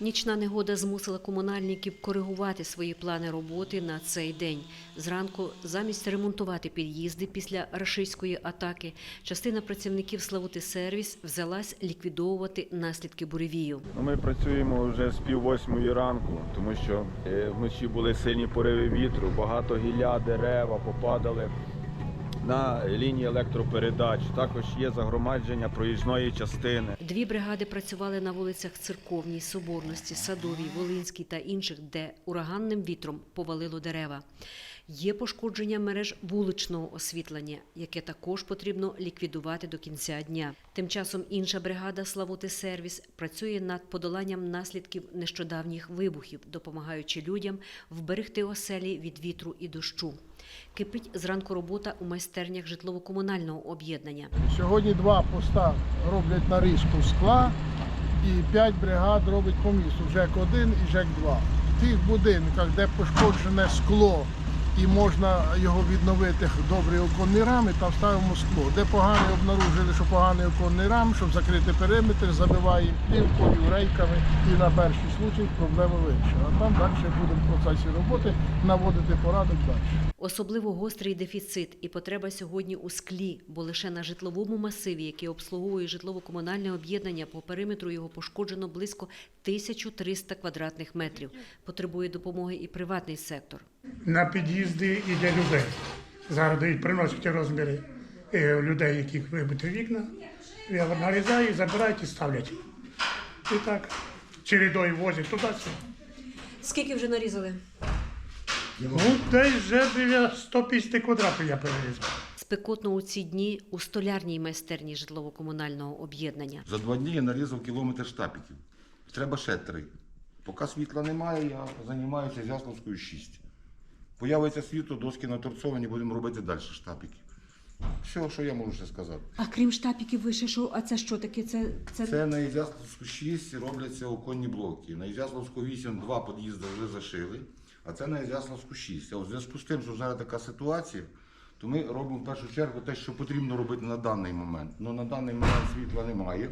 Нічна негода змусила комунальників коригувати свої плани роботи на цей день. Зранку, замість ремонтувати під'їзди після рашистської атаки, частина працівників Славути Сервіс взялась ліквідовувати наслідки буревію. Ну, Ми працюємо вже з пів восьмої ранку, тому що е, вночі були сильні пориви вітру, багато гілля, дерева попадали на лінії електропередач. Також є загромадження проїзної частини. Дві бригади працювали на вулицях Церковній, Соборності, Садовій, Волинській та інших, де ураганним вітром повалило дерева. Є пошкодження мереж вуличного освітлення, яке також потрібно ліквідувати до кінця дня. Тим часом інша бригада Славути Сервіс працює над подоланням наслідків нещодавніх вибухів, допомагаючи людям вберегти оселі від вітру і дощу. Кипить зранку робота у майстернях житлово-комунального об'єднання. Сьогодні два поста роблять нарізку скла і п'ять бригад робить по місту. ЖЕК-1 і ЖЕК-2. В тих будинках, де пошкоджене скло і можна його відновити добрі оконні рами, там ставимо скло. Де поганий обнаружили, що поганий оконний рам, щоб закрити периметр, забиваємо плівкою, рейками і на перший случай проблема вирішена. А там далі будемо в процесі роботи наводити порядок далі. Особливо гострий дефіцит і потреба сьогодні у склі, бо лише на житловому масиві, який обслуговує житлово-комунальне об'єднання, по периметру його пошкоджено близько 1300 квадратних метрів. Потребує допомоги і приватний сектор. На під'їзди і для людей. Зараз дають, приносять розміри е, людей, яких вибиті вікна, я нарізаю, забирають і ставлять. І так, чередою возять туди-сюди. Скільки вже нарізали? Ну, десь вже біля 150 квадратів я перерізав. Спекотно у ці дні у столярній майстерні житлово-комунального об'єднання. За два дні я нарізав кілометр штапіків. Треба ще три. Поки світла немає, я займаюся Зяславською 6. Появиться світло, доски наторцовані, будемо робити далі штапіки. Все, що я можу ще сказати. А крім штапіків, ви ще що? А це що таке? Це, це... Це на Ізяславську 6 робляться оконні блоки. На Ізяславську 8 два під'їзди вже зашили, а це на Ізяславську 6. А у зв'язку з тим, що зараз така ситуація, то ми робимо в першу чергу те, що потрібно робити на даний момент. Ну на даний момент світла немає.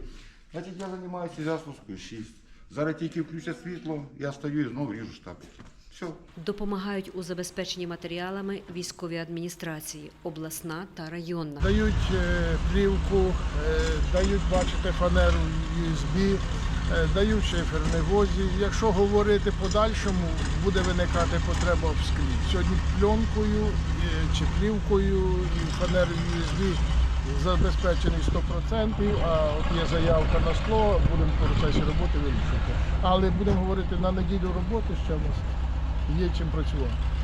Значить, я займаюся Ізяславською 6. Зараз тільки включать світло, я стою і знову ріжу штапики. Все. Допомагають у забезпеченні матеріалами військові адміністрації, обласна та районна. Дають е, плівку, е, дають, бачите, фанеру USB, е, дають шиферні гвозді. Якщо говорити подальшому, буде виникати потреба в склі. Сьогодні пленкою чи плівкою і фанерою USB забезпечений 100%, а от є заявка на скло, будемо в процесі роботи вирішувати. Але будемо говорити на неділю роботи ще в нас є чим працювати.